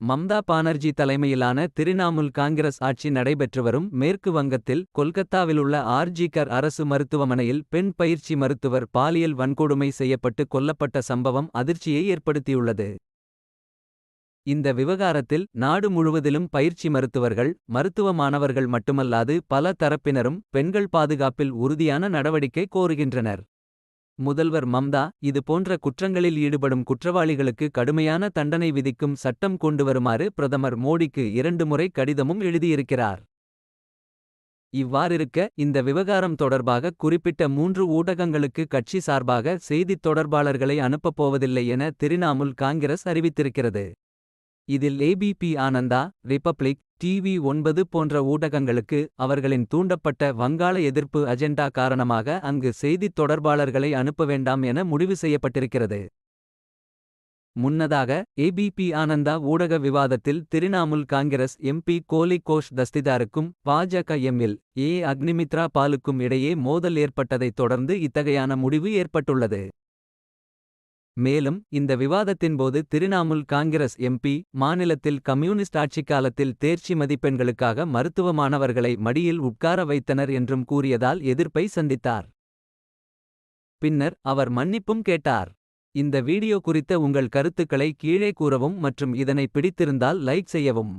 மம்தா பானர்ஜி தலைமையிலான திரிணாமுல் காங்கிரஸ் ஆட்சி நடைபெற்று வரும் மேற்கு வங்கத்தில் கொல்கத்தாவிலுள்ள ஆர்ஜிகர் அரசு மருத்துவமனையில் பெண் பயிற்சி மருத்துவர் பாலியல் வன்கொடுமை செய்யப்பட்டு கொல்லப்பட்ட சம்பவம் அதிர்ச்சியை ஏற்படுத்தியுள்ளது. இந்த விவகாரத்தில் நாடு முழுவதிலும் பயிற்சி மருத்துவர்கள், மருத்துவ மாணவர்கள் மட்டுமல்லாது பல தரப்பினரும் பெண்கள் பாதுகாப்பில் உறுதியான நடவடிக்கை கோருகின்றனர். முதல்வர் மம்தா இது போன்ற குற்றங்களில் ஈடுபடும் குற்றவாளிகளுக்கு கடுமையான தண்டனை விதிக்கும் சட்டம் கொண்டுவருமாறு பிரதமர் மோடிக்கு இரண்டு முறை கடிதமும் எழுதியிருக்கிறார். இவ்வாறிருக்க இந்த விவகாரம் தொடர்பாக குறிப்பிட்ட மூன்று ஊடகங்களுக்கு கட்சி சார்பாக செய்தித் தொடர்பாளர்களை அனுப்பப் போவதில்லை என திரிணாமுல் காங்கிரஸ் அறிவித்திருக்கிறது. இதில் ஏபிபி ஆனந்தா ரிபப்ளிக் டிவி ஒன்பது போன்ற ஊடகங்களுக்கு அவர்களின் தூண்டப்பட்ட வங்காள எதிர்ப்பு அஜெண்டா காரணமாக அங்கு செய்தித் தொடர்பாளர்களை அனுப்ப வேண்டாம் என முடிவு செய்யப்பட்டிருக்கிறது. முன்னதாக ஏபிபி ஆனந்தா ஊடக விவாதத்தில் திரிணாமுல் காங்கிரஸ் எம்பி கோலி கோஷ் தஸ்திதாருக்கும் பாஜக எம்எல் ஏ அக்னிமித்ரா பாலுக்கும் இடையே மோதல் ஏற்பட்டதைத் தொடர்ந்து இத்தகையான முடிவு ஏற்பட்டுள்ளது. மேலும் இந்த விவாதத்தின்போது திரிணாமுல் காங்கிரஸ் எம்பி மாநிலத்தில் கம்யூனிஸ்ட் ஆட்சிக்காலத்தில் தேர்ச்சி மதிப்பெண்களுக்காக மருத்துவ மாணவர்களை மடியில் உட்கார வைத்தனர் என்றும் கூறியதால் எதிர்ப்பை சந்தித்தார். பின்னர் அவர் மன்னிப்பும் கேட்டார். இந்த வீடியோ குறித்த உங்கள் கருத்துக்களை கீழே கூறவும் மற்றும் இதனை பிடித்திருந்தால் லைக் செய்யவும்.